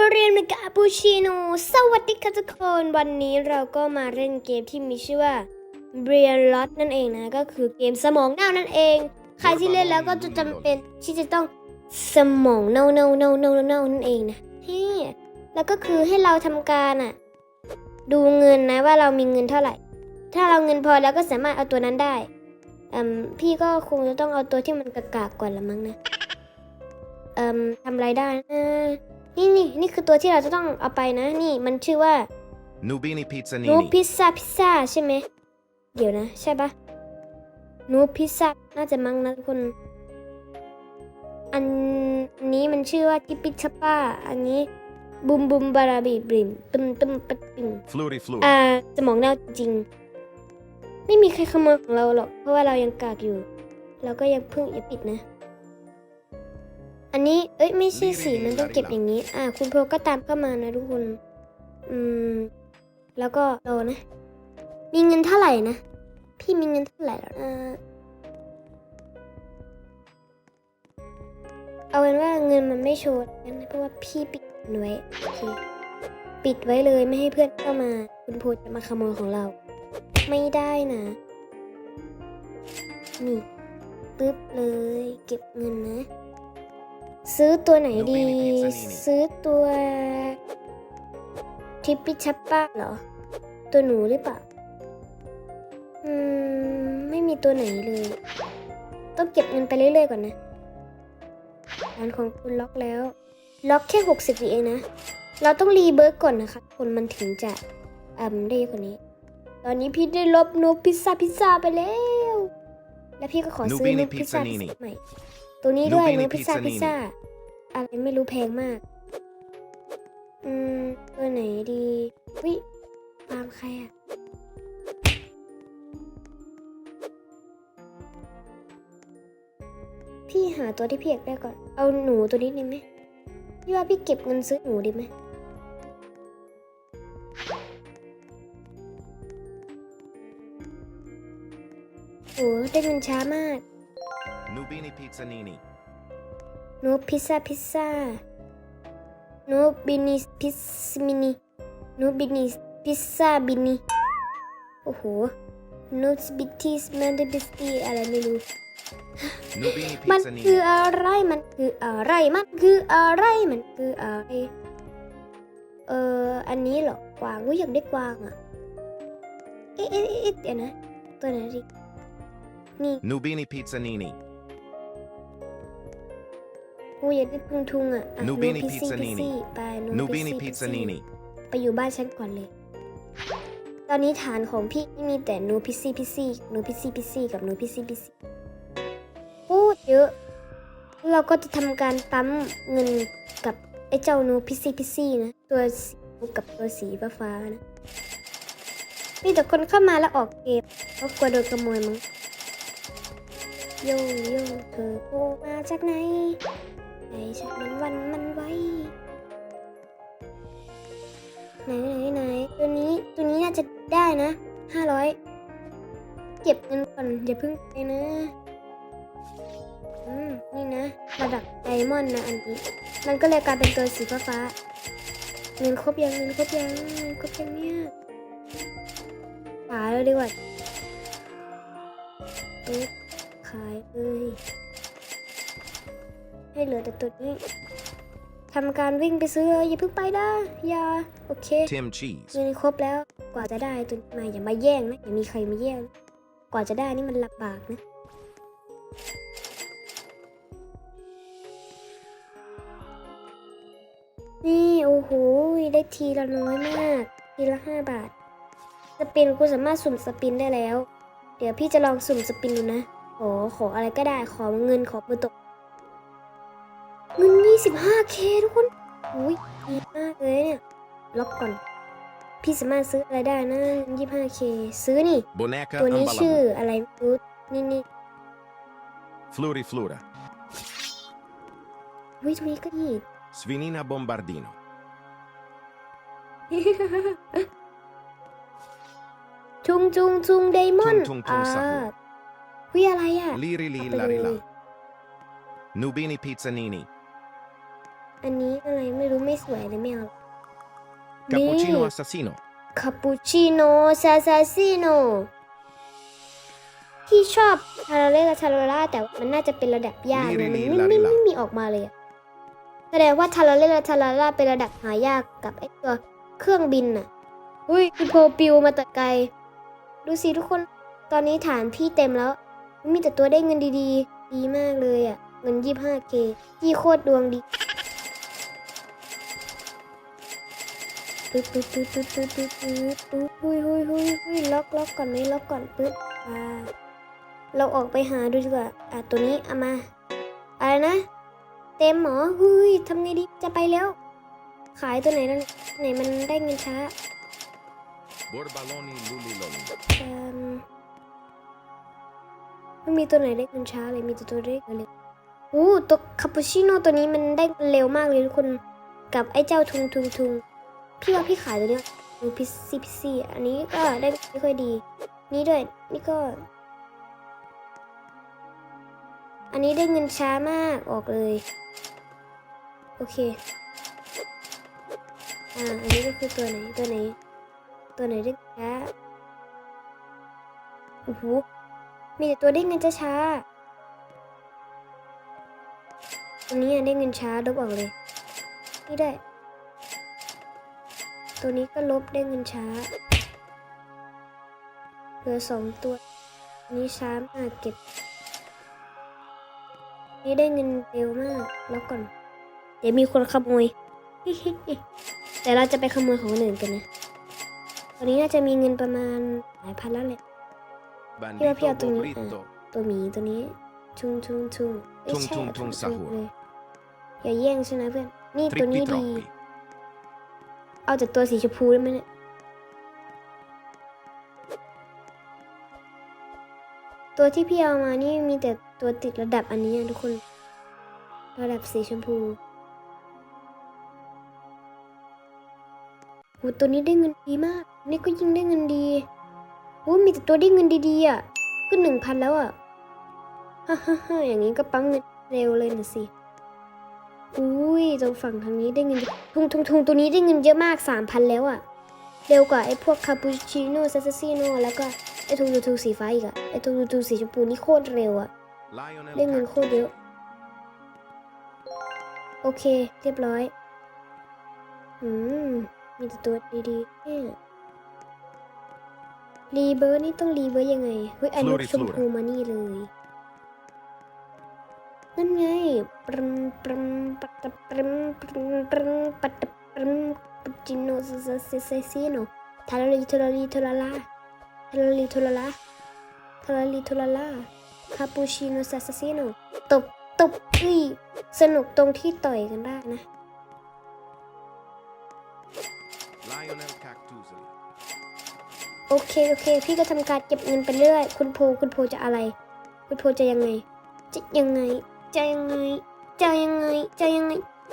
บริเวณกาปูชิโนสวัสดีค่ะทุกคน วันนี้เราก็มาเล่นเกมที่มีชื่อว่าเบรียร์ลอตนั่นเองนะ ก็คือเกมสมองเน่านั่นเอง ใครที่เล่นแล้วก็จะจำเป็นที่จะต้องสมองเน่าเน่าเน่าเน่าเน่านั่นเองนะเฮ้แล้วก็คือให้เราทำการอะ ดูเงินนะว่าเรามีเงินเท่าไหร่ ถ้าเราเงินพอแล้วก็สามารถเอาตัวนั้นได้อืมพี่ก็คงจะต้องเอาตัวที่มันกากๆก่อนละมั้งนะอ่มทำอะไรได้นะ นี่นี่นี่คือตัวที่เราจะต้องเอาไปนะ นี่มันชื่อว่า Nubini นู Pizzanini. พิซซ่าพิซซ่าใช่ไหม เดี๋ยวนะ ใช่ปะนูพิซซ่าน่าจะมั้งนะทุกคน อันนี้มันชื่อว่าทิปปิชป้า อันนี้บุมบุมบาราบีบริมตึมตึมปัดตึม Fluri Fluri. อ่าสมองเน่าจริง ไม่มีใครขโมยของเราหรอก เพราะว่าเรายังกากอยู่ เราก็ยังเพิ่งอย่าปิดนะ อันนี้เอ้ยไม่ใช่สีมันต้องเก็บอย่างนี้ อ่า คุณโพก็ตามเข้ามานะทุกคน อืม แล้วก็รอนะ มีเงินเท่าไหร่นะ พี่มีเงินเท่าไหร่แล้วนะเอาเป็นว่าเงินมันไม่โชว์แล้วกันนะเพราะว่าพี่ปิดมันไว้โอเคปิดไว้เลยไม่ให้เพื่อนเข้ามา คุณโพจะมาขโมยของเรา ไม่ได้นะ นี่ปึ๊บเลย เก็บเงินนะ ซื้อตัวไหนดี ซื้อตัวทิปปิชัปป้าเหรอ ตัวหนูหรือเปล่า อืม ไม่มีตัวไหนเลย ต้องเก็บเงินไปเรื่อยๆก่อนนะร้านของคุณล็อกแล้ว ล็อกแค่หกสิบวิเองนะ เราต้องรีเบิร์กก่อนนะคะคนมันถึงจะอ่าได้กว่านี้ ตอนนี้พี่ได้ลบนูพิซซ่าพิซซ่าไปแล้ว แล้วพี่ก็ขอซื้อ Nubini นูพิซซ่า Pizzanini ใหม่ ตัวนี้ด้วย Nubini นูพิซซ่า Pizzanini พิซซ่าอะไรไม่รู้แพงมาก อืม ตัวไหนดีวิตามใครอะพี่หาตัวที่พี่อยากได้ก่อน เอาหนูตัวนี้ดีไหมพี่ว่าพี่เก็บเงินซื้อหนูดีไหมโอ้ได้เงินช้ามาก Nubini Pizzanini. โนพิซซ่าพิซซ่าโนบินิพิซมินิโนบินิพิซซ่าบินิโอ้โหโนสบิทิสแมนเดบิสตีอะไรไม่รู้ Nubini มันคือ Pizzanini. อะไรมันคืออะไรมันคืออะไรมันคืออะไรเอออันนี้เหรอกวางกูอยากได้กวางอะเอ๊ะเอ๊ะเอ๊ะเดี๋ยวนะตัวไหนดินี่ Nubini Pizzanini. กูอยากได้ทุงทุงๆอะอะ Nubini โพิซซี่พิซ Pizzanini ซี่ไปโน Nubini พิซซี่ Pizzanini. ไปอยู่บ้านฉันก่อนเลย ตอนนี้ฐานของพี่มีแต่นูพิซซี่พิซซี่นูพิซซี่พิซซี่กับนูพิซซี่พิซซี่พูดเยอะเราก็จะทำการปั๊มเงินกับไอ้เจ้านูพิซซี่พิซซี่นะ ตัวสีกับตัวสีฟ้าๆนะมีแต่คนเข้ามาแล้วออกเกมเพราะกลัวโดนขโมยมั้งโยโย่เธอโผล่มาจากไหน ไอ้ฉันมันวันมันไวไหนไหนไหนตัวนี้ตัวนี้น่าจะได้นะห้าร้อยเก็บเงินก่อนอย่าเพิ่งไปนะอืมนี่นะระดับไดมอนด์นะอันนี้มันก็เลยกลายเป็นตัวสีฟ้าฟ้าเงินครบยังเงินครบยังเงินครบยังเนี่ยขายเลยดีกว่าปึ๊บขายเลย ให้เหลือแต่ตัวนี้ทำการวิ่งไปซื้อเลยอย่าเพิ่งไปนะอย่าโอเค Tim Cheese. เงินครบแล้วกว่าจะได้ตัวนี้มาอย่ามาแย่งนะอย่ามีใครมาแย่งนะกว่าจะได้นี่มันลำบากนะนี่โอ้โหได้ทีละน้อยมาก ทีละห้าบาท สปินกูสามารถสุ่มสปินได้แล้ว เดี๋ยวพี่จะลองสุ่มสปินดูนะขอขออะไรก็ได้ขอเงินขอมือตกเงิน 25k ทุกคนอุ้ยดีมากเลยเนี่ยล็อกก่อน พี่สามารถซื้ออะไรได้นะยี่ห้าเคซื้อนี่ Boneca ตัวนี้ชื่อ Ambalabu. อะไรไม่รู้นี่นี่ Fluri Flura. วิตัวนี้ก็ดี Svinina Bombardino. จุงจุงจุงไดมอนด์ทุงทุงทุอ่างสาหูวิอะไรอะ Liri li เอาไป lari เล la. ย Nubini Pizzanini. อันนี้อะไรไม่รู้ไม่สวยเลยไม่เอา Cappuccino Lì. assassino. คาปูชิโน่ซาซาซิโนพี่ชอบทาราเล่กับทาราล่าแต่มันน่าจะเป็นระดับยากนะมันไม่ลิลิไม่ลาลิลาไม่มีออกมาเลยอะแสดงว่าทาราเล่กับทาราล่าเป็นระดับหายากกับไอตัวเครื่องบินน่ะอุ้ยพี่โพปิวมาแต่ไกล ดูสิทุกคนตอนนี้ฐานพี่เต็มแล้ว มีแต่ตัวได้เงินดีๆ ดีมากเลยอะเงิน 25k พี่โคตรดวงดี ปึ๊บปึ๊บปึ๊บปึ๊บปึ๊บปึ๊บปึ๊บปึ๊บหุยหุยหุยหุยล็อกล็อกก่อนไหมล็อกก่อนปึ๊บอ่าเราออกไปหาดูดีกว่าอะตัวนี้เอามาอะไรนะ เต็มหมอหุยทำไงดีจะไปแล้ว ขายตัวไหนนี่ยไหนมันได้เงินช้า Borbaloni luliloli. เอิ่มไม่มีตัวไหนได้เงินช้าเลยมีแต่ตัวได้เงินเร็วโอ้ตัวคาปูชิโน่ตัวนี้มันได้เร็วมากเลยทุกคน กับไอ้เจ้าทุงทุงทุง พี่ว่าพี่ขายตัวนี้ยดูพิซซี่พิซซี่อันนี้ก็ได้ไม่ค่อยดี นี่ด้วยนี่ก็ อันนี้ได้เงินช้ามากออกเลย โอเค อ่า อันนี้ก็คือตัวไหนตัวไหน ตัวไหนได้ช้าโอ้โหมีแต่ตัวได้เงินช้าตัวนี้อะได้เงินช้าลบออกเลย นี่ได้ ตัวนี้ก็ลบได้เงินช้า เหลือสองตัวอันนี้ช้ามากเก็บ นี่ได้เงินเร็วมาก แล้วก่อน เดี๋ยวมีคนขโมย แต่เราจะไปขโมยของคนอื่นกันนะตอนนี้น่าจะมีเงินประมาณหลายพันแล้วแหละ Bandito più alto di- bobrito. ตัวหมีตัวนี้ทุงทุงทุงเอ้ยทุงใช่ทุงอะทุงทุสะหัวเลยอย่าแย่งใช่ไหมเพื่อน นี่ตัว Trippi นี้ดี troppi. เอาแต่ตัวสีชมพูได้ไหมเนี่ยตัวที่พี่เอามานี่มีแต่ตัวติดระดับอันนี้ทุกคน ระดับสีชมพูโหตัวนี้ได้เงินดีมาก นี่ก็ยิ่งได้เงินดีโหมีแต่ตัวได้เงินดีๆอะขึ้นหนึ่งพันแล้วอะฮ่าฮ่าฮ่าอย่างนี้ก็ปั๊มเงินเร็วเลยนะสิ อุ้ยตรงฝั่งทางนี้ได้เงินทุงทุงทุงตัวนี้ได้เงินเยอะมากสามพันแล้วอะเร็วกว่าไอ้พวกคาปูชิโน่ซาซาซิโน่แล้วก็ไอ้ทูทูทูสีฟ้าอีกอะไอ้ทูทูทูสีชมพูนี่โคตรเร็วอะ Lionel ได้เงินโคตรเยอะ Cactus. โอเค เรียบร้อย อืม มีแต่ตัวดีๆเนี่ยรีเบิร์นี่ต้องรีเบิร์ยังไง เฮ้ยไอ้นก Flori ชมพูมานี่เลย นั่นไงปรมปรมปัตปรมปรมปรมปัตปรมปัจิโนซซซซซิโนทาราลีทาราลีทาราลาทาราลีทาราลาทาราลีทาราลาคาปูชิโนซาซซิโนตบตบอุ้ยสนุกตรงที่ต่อยกันได้นะ โอเค โอเค พี่ก็ทำการเก็บเงินไปเรื่อย คุณโพคุณโพจะอะไร คุณโพจะยังไง จะยังไง จะยังไงจะยังไงจะยังไง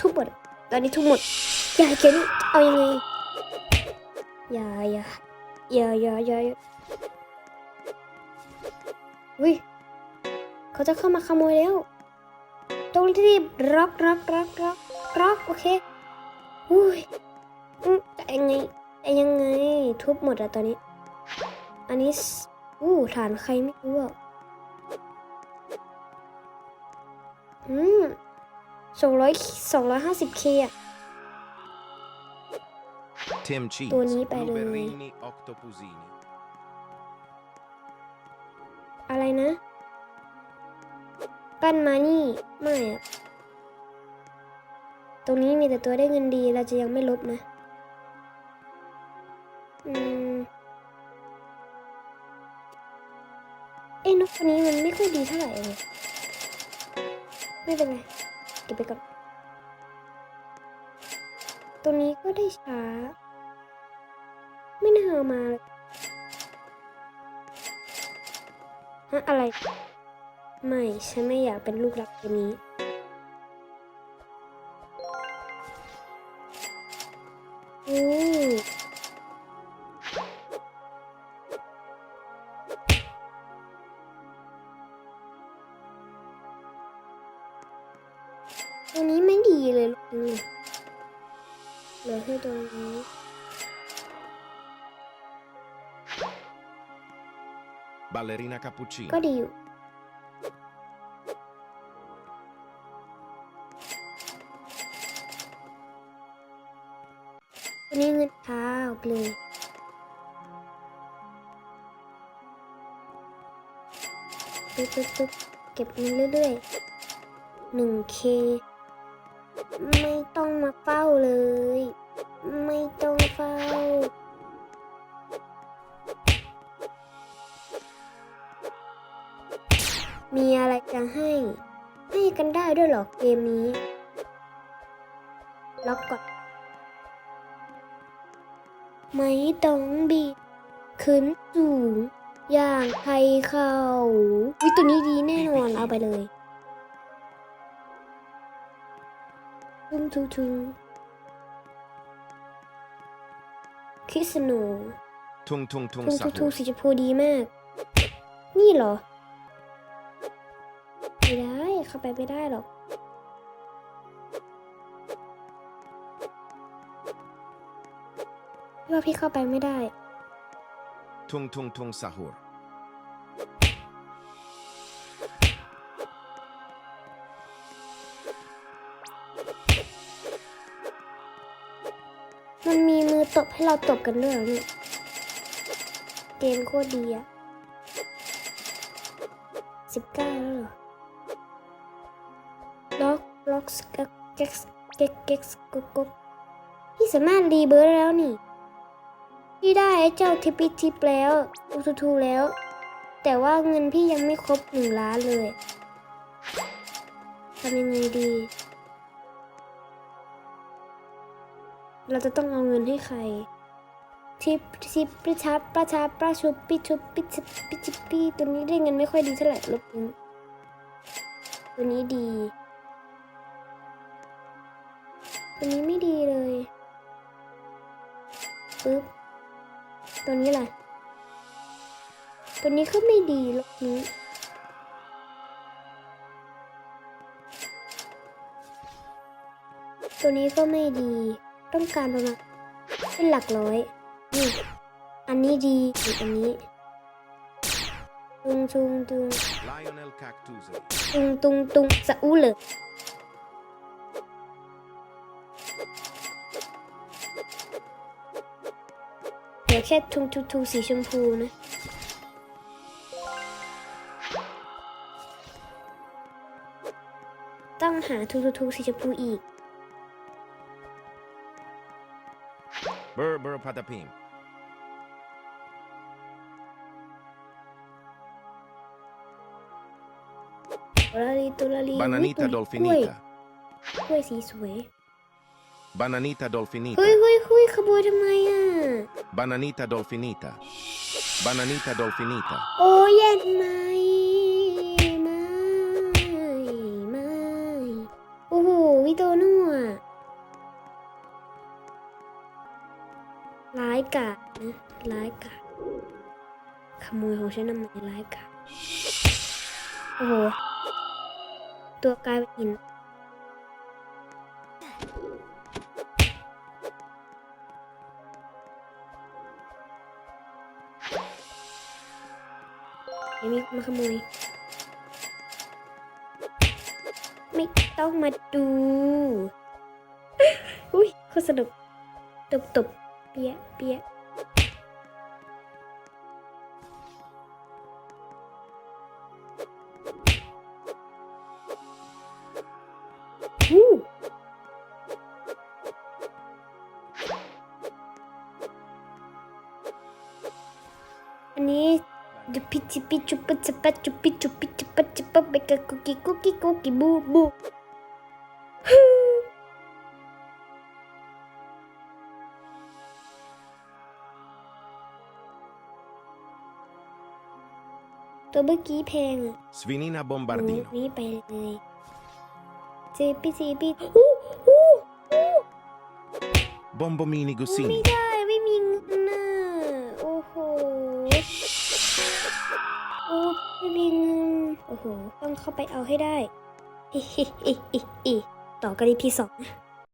ทุบหมดตอนนี้ทุบหมดอย่าเขียนเอายังไงอย่าอย่าอย่าอย่าอย่าอย่าอุ้ยเขาจะเข้ามาขโมยแล้วต้องรีบร็อกร็อกร็อกร็อกร็อกโอเคอุ้ยอืมจะยังไงแต่ยังไงทุบหมดอะตอนนี้ อันนี้สอู้ฐานใครไม่รู้อะ อืมสองร้อยสองร้อยห้าสิบเคอะ Tim Cheese. Tuo ni ไปเลย Blueberrini Octopusini. อะไรนะ ปั้นมานี่ ไม่อะตรงนี้มีแต่ตัวได้เงินดี เราจะยังไม่ลบนะ อืม เอ้นกตัวนี้มันไม่ค่อยดีเท่าไหร่เลย ไม่เป็นไร เก็บไปก่อน ตัวนี้ก็ได้ช้า ไม่น่าเอามาเลยฮะอะไร ไม่ ฉันไม่อยากเป็นลูกรักตัวนี้ ตรงนี้ไม่ดีเลยลูกเหลือแค่ตรงนี้บัลเลรินาคาปูชิก็ดีอยู่ันนี้เงินเท้าเปลือยตุ๊บตุ๊บเก็บเงินเรื่อยๆหนึ่ง 1K ไม่ต้องมาเฝ้าเลย ไม่ต้องเฝ้า มีอะไรจะให้ ให้กันได้ด้วยหรอเกมนี้ ล็อกก่อน ไม่ต้องบีบขึ้นสูง อย่างใครเขาวิตัวนี้ดีแน่นอนเอาไปเลย ทุ่งทุ่งทุ่งคิสโน Tung tung tung ทุ่งทุ่งทุ่ง sahur. สีชมพูดีมาก นี่เหรอ ไม่ได้เข้าไปไม่ได้หรอกพี่ว่าพี่เข้าไปไม่ได้ Tung tung tung sahur. มัน ตบให้เราตบกันด้วยเหรอเนี่ยเกมโคตรดีอะสิบเก้าแล้วเหรอล็อกล็อกสกเก็กเก็กเก็กกุกกุกพี่สามารถรีเบิร์ดแล้วนี่ พี่ได้ไอ้เจ้าทิปปิทิปแล้วอูทูทูแล้ว แต่ว่าเงินพี่ยังไม่ครบหนึ่งล้านเลยทำยังไงดี เราจะต้องเอาเงินให้ใครทิปทิปปิชับประชับประชุบปิชุบปิชิบปิชิบปีตัวนี้ได้เงินไม่ค่อยดีเท่าไหร่ลบนี้ตัวนี้ดี ตัวนี้ไม่ดีเลยปึ๊บตัวนี้ล่ะตัวนี้ก็ไม่ดีลบนี้ตัวนี้ก็ไม่ดี ต้องการประมาณเป็นหลักร้อยนี่อันนี้ดีอีกอันนี้ตุงตุงตุง Lionel Cactusi. ตุงตุงตุงสะอู้เลยเดี๋ยวแค่ทุงทุงทุงสีชมพูนะต้องหาทุงทุงทุงสีชมพูอีก Burr burr patapim. ตุลาลีตุลาลี Bananita อุ๊ยตุลากล้วย dolfinita. กล้วยสีสวย Bananita dolfinita. เฮ้ยเฮ้ยเฮ้ยขโมยทำไมอะ Bananita dolfinita. Bananita dolfinita. โอ้ยเย็นไหมไกาจนะร้ายกาจขโมยของฉันทำไมร้ายกาจโอ้โหตัวกลายเป็นหินเดี๋ยมีมาขโมย ไม่ต้องมาดู อุ้ยโคตรสนุกตบต บเปียะเปียะอู้อันนี้จุปิจิปิจุ ตัวเมื่อกี้แพงอะ Svinina หนู bombardino. นี่ไปเลยเจปีจีปีอู้อู้อู้ Bombomini ไม่ gussini. ได้ไม่มีเงินน่ะโอ้โหโอ้ไม่มีเงินโอ้โห ต้องเข้าไปเอาให้ได้อิฮิอิอิอิต่อกันอีพีสองนะ